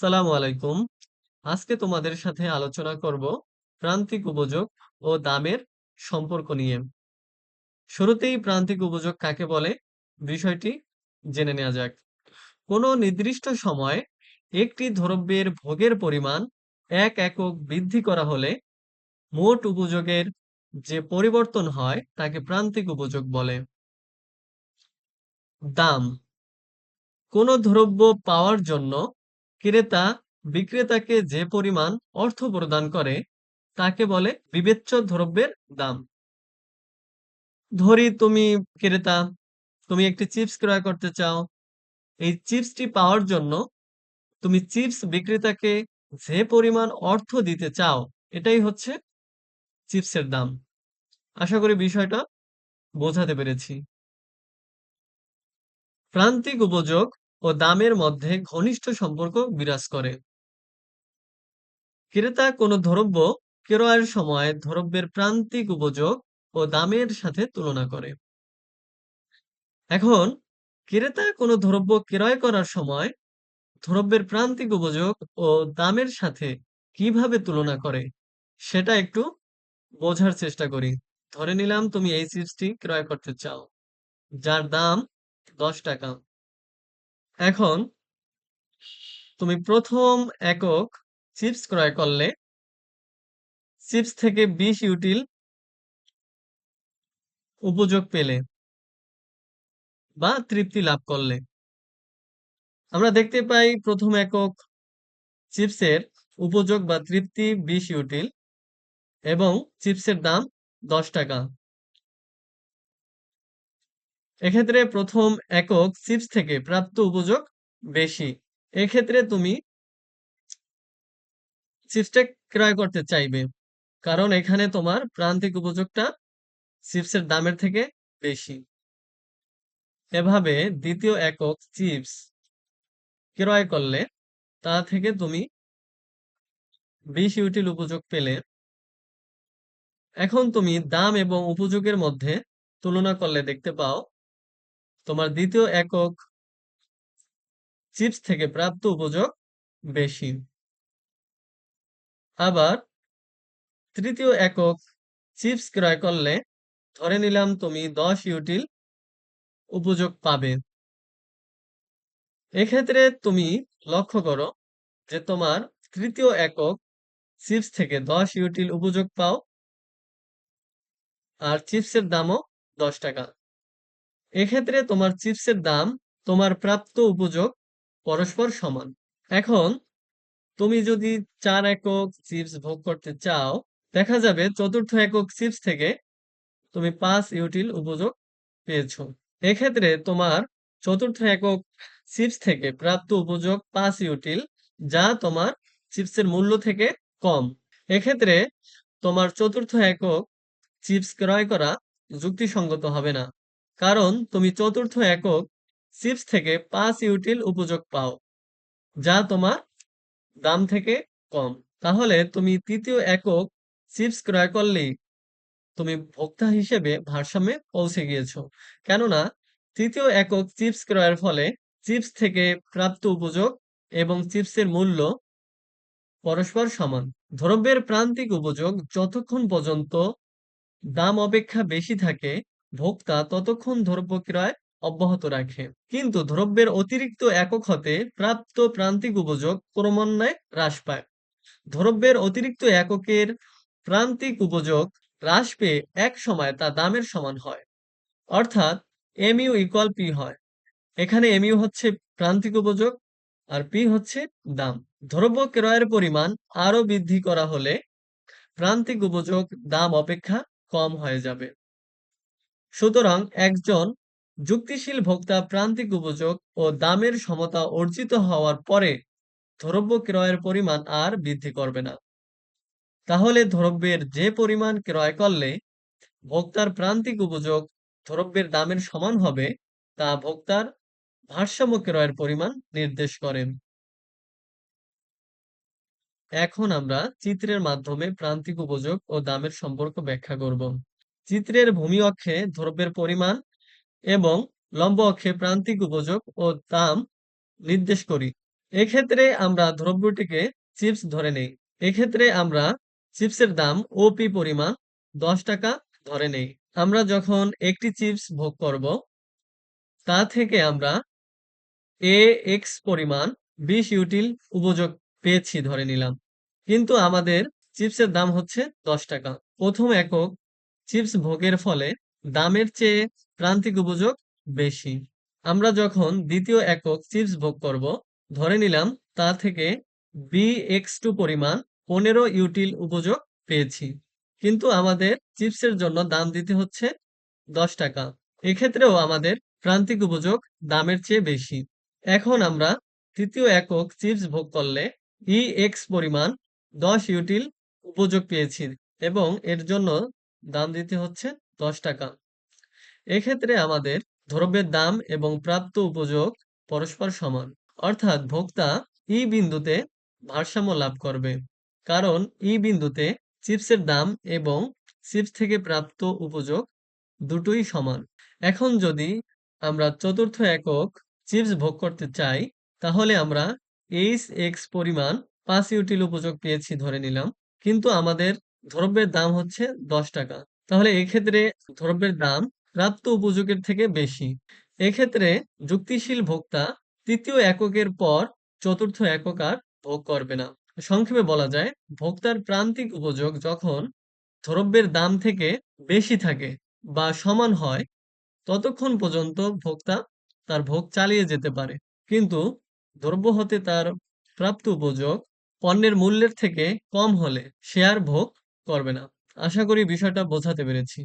আসসালামু আলাইকুম। আজকে তোমাদের সাথে আলোচনা করব প্রান্তিক উপযোগ ও দামের সম্পর্ক নিয়ে। শুরুতেই প্রান্তিক উপযোগ কাকে বলে বিষয়টি জেনে নেওয়া যাক। কোনো নির্দিষ্ট সময় একটি দ্রব্যের ভোগের পরিমাণ এক একক বৃদ্ধি করা হলে মোট উপযোগের যে পরিবর্তন হয় তাকে প্রান্তিক উপযোগ বলে। দাম কোনো দ্রব্য পাওয়ার জন্য ক্রেতা বিক্রেতাকে যে পরিমাণ অর্থ প্রদান করে, তাকে বলে বিবেচ্য দ্রব্যের দাম। ধরি তুমি ক্রেতা, তুমি একটি চিপস ক্রয় করতে চাও। এই চিপসটি পাওয়ার জন্য তুমি চিপস বিক্রেতাকে যে পরিমাণ অর্থ দিতে চাও, এটাই হচ্ছে চিপসের দাম। আশা করি বিষয়টা বোঝাতে পেরেছি। প্রান্তিক উপযোগ ও দামের মধ্যে ঘনিষ্ঠ সম্পর্ক বিরাজ করে। ক্রেতা কোনো দ্রব্য ক্রয়ের সময় দ্রব্যের প্রান্তিক উপযোগ ও দামের সাথে তুলনা করে। এখন, ক্রেতা কোনো দ্রব্য ক্রয় করার সময় দ্রব্যের প্রান্তিক উপযোগ ও দামের সাথে কীভাবে তুলনা করে, সেটা একটু বোঝার চেষ্টা করি। ধরে নিলাম তুমি এই চিপসটি ক্রয় করতে চাও, যার দাম দশ টাকা। এখন তুমি প্রথম একক চিপস ক্রয় করলে চিপস থেকে বিশ ইউটিল উপযোগ পেলে বা তৃপ্তি লাভ করলে। আমরা দেখতে পাই প্রথম একক চিপসের উপযোগ বা তৃপ্তি বিশ ইউটিল এবং চিপসের দাম দশ টাকা। এক্ষেত্রে প্রথম একক চিপস থেকে প্রাপ্ত উপযোগ বেশি। এক্ষেত্রে তুমি চিপসটা ক্রয় করতে চাইবে, কারণ এখানে তোমার প্রান্তিক উপযোগটা চিপসের দামের থেকে বেশি। এভাবে দ্বিতীয় একক চিপস ক্রয় করলে তা থেকে তুমি বিশ ইউটিল উপযোগ পেলে। এখন তুমি দাম এবং উপযোগের মধ্যে তুলনা করলে দেখতে পাও তোমার দ্বিতীয় একক চিপস থেকে প্রাপ্ত উপযোগ বেশি। আবার তৃতীয় একক চিপস ক্রয় করলে ধরে নিলাম তুমি দশ ইউটিল উপযোগ পাবে। এক্ষেত্রে তুমি লক্ষ্য করো যে তোমার তৃতীয় একক চিপস থেকে দশ ইউটিল উপযোগ পাও, আর চিপসের দামও দশ টাকা। এক্ষেত্রে তোমার চিপসের দাম, তোমার প্রাপ্ত উপযোগ পরস্পর সমান। এখন, তুমি যদি চার একক চিপস ভোগ করতে চাও, দেখা যাবে চতুর্থ একক চিপস থেকে তুমি পাঁচ ইউটিল উপযোগ পেয়েছ। এক্ষেত্রে তোমার চতুর্থ একক চিপস থেকে প্রাপ্ত উপযোগ পাঁচ ইউটিল যা তোমার চিপসের মূল্য থেকে কম। এক্ষেত্রে তোমার চতুর্থ একক চিপস ক্রয় করা যুক্তিসঙ্গত হবে না। কারণ তুমি চতুর্থ একক চিপস থেকে পাঁচ ইউটিল উপযোগ পাও, যা তোমার দাম থেকে কম। তাহলে তুমি তৃতীয় একক চিপস ক্রয় করলেই তুমি ভোক্তা হিসেবে ভারসাম্যে পৌঁছে গিয়েছো। কেননা, তৃতীয় একক চিপস ক্রয়ের ফলে চিপস থেকে প্রাপ্ত উপযোগ এবং চিপসের মূল্য পরস্পর সমান। দ্রব্যের প্রান্তিক উপযোগ যতক্ষণ পর্যন্ত দাম অপেক্ষা বেশি থাকে ভোক্তা ততক্ষণ দ্রব্য ক্রয় অব্যাহত রাখে। কিন্তু দ্রব্যের অতিরিক্ত একক হতে প্রাপ্ত প্রান্তিক উপযোগ ক্রমান্বয়ে হ্রাস পায়। দ্রব্যের অতিরিক্ত এককের প্রান্তিক উপযোগ হ্রাস পেয়ে এক সময় তা দামের সমান হয়। অর্থাৎ এমইউ ইকুয়াল পি হয়। এখানে এমইউ হচ্ছে প্রান্তিক উপযোগ আর পি হচ্ছে দাম। দ্রব্য ক্রয়ের পরিমাণ আরও বৃদ্ধি করা হলে প্রান্তিক উপযোগ দাম অপেক্ষা কম হয়ে যাবে। সুতরাং একজন যুক্তিশীল ভোক্তা প্রান্তিক উপযোগ ও দামের সমতা অর্জিত হওয়ার পরে দ্রব্য ক্রয়ের পরিমাণ আর বৃদ্ধি করবে না। তাহলে দ্রব্যের যে পরিমাণ ক্রয় করলে ভোক্তার প্রান্তিক উপযোগ দ্রব্যের দামের সমান হবে, তা ভোক্তার ভারসাম্য ক্রয়ের পরিমাণ নির্দেশ করেন এখন আমরা চিত্রের মাধ্যমে প্রান্তিক উপযোগ ও দামের সম্পর্ক ব্যাখ্যা করব। চিত্রের ভূমি অক্ষে দ্রব্যের পরিমাণ এবং লম্ব অক্ষে প্রান্তিক উপযোগ ও দাম নির্দেশ করি। এক্ষেত্রে আমরা দ্রব্যটিকে চিপস ধরে নেই। এক্ষেত্রে আমরা চিপসের দাম ওপি পরিমাণ দশ টাকা ধরে নেই। আমরা যখন একটি চিপস ভোগ করব, তা থেকে আমরা এ এক্স পরিমাণ বিশ ইউটিল উপযোগ পেয়েছি ধরে নিলাম। কিন্তু আমাদের চিপসের দাম হচ্ছে দশ টাকা। প্রথম একক চিপস ভোগের ফলে দামের চেয়ে প্রান্তিক উপযোগ বেশি। আমরা যখন দ্বিতীয় একক চিপস ভোগ করব, ধরে নিলাম তা থেকে বি এক্স টু পরিমাণ পনেরো ইউটিল উপযোগ পেয়েছি। কিন্তু আমাদের চিপসের জন্য দাম দিতে হচ্ছে দশ টাকা। এক্ষেত্রেও আমাদের প্রান্তিক উপযোগ দামের চেয়ে বেশি। এখন আমরা তৃতীয় একক চিপস ভোগ করলে ই এক্স পরিমাণ দশ ইউটিল উপযোগ পেয়েছি এবং এর জন্য দাম দিতে হচ্ছে দশ টাকা। এক্ষেত্রে আমাদের দ্রব্যের দাম এবং প্রাপ্ত উপযোগ পরস্পর সমান। অর্থাৎ ভোক্তা ই বিন্দুতে ভারসাম্য লাভ করবে। কারণ ই বিন্দুতে চিপসের দাম এবং চিপস থেকে প্রাপ্ত উপযোগ দুটোই সমান। এখন যদি আমরা চতুর্থ একক চিপস ভোগ করতে চাই, তাহলে আমরা এইচ এক্স পরিমাণ পাঁচ ইউটিল উপযোগ পেয়েছি ধরে নিলাম। কিন্তু আমাদের দ্রব্যের দাম হচ্ছে দশ টাকা। তাহলে এক্ষেত্রে দ্রব্যের দাম প্রাপ্ত উপযোগের থেকে বেশি। এক্ষেত্রে যুক্তিশীল ভোক্তা তৃতীয় এককের পর চতুর্থ একক আর ভোগ করবে না। সংক্ষেপে বলা যায়, ভোক্তার প্রান্তিক উপযোগ যখন দ্রব্যের দাম থেকে বেশি থাকে বা সমান হয়, ততক্ষণ পর্যন্ত ভোক্তা তার ভোগ চালিয়ে যেতে পারে। কিন্তু দ্রব্য হতে তার প্রাপ্ত উপযোগ পণ্যের মূল্যের থেকে কম হলে সে আর ভোগ করবে না। আশা করি বিষয়টা বোঝাতে পেরেছি।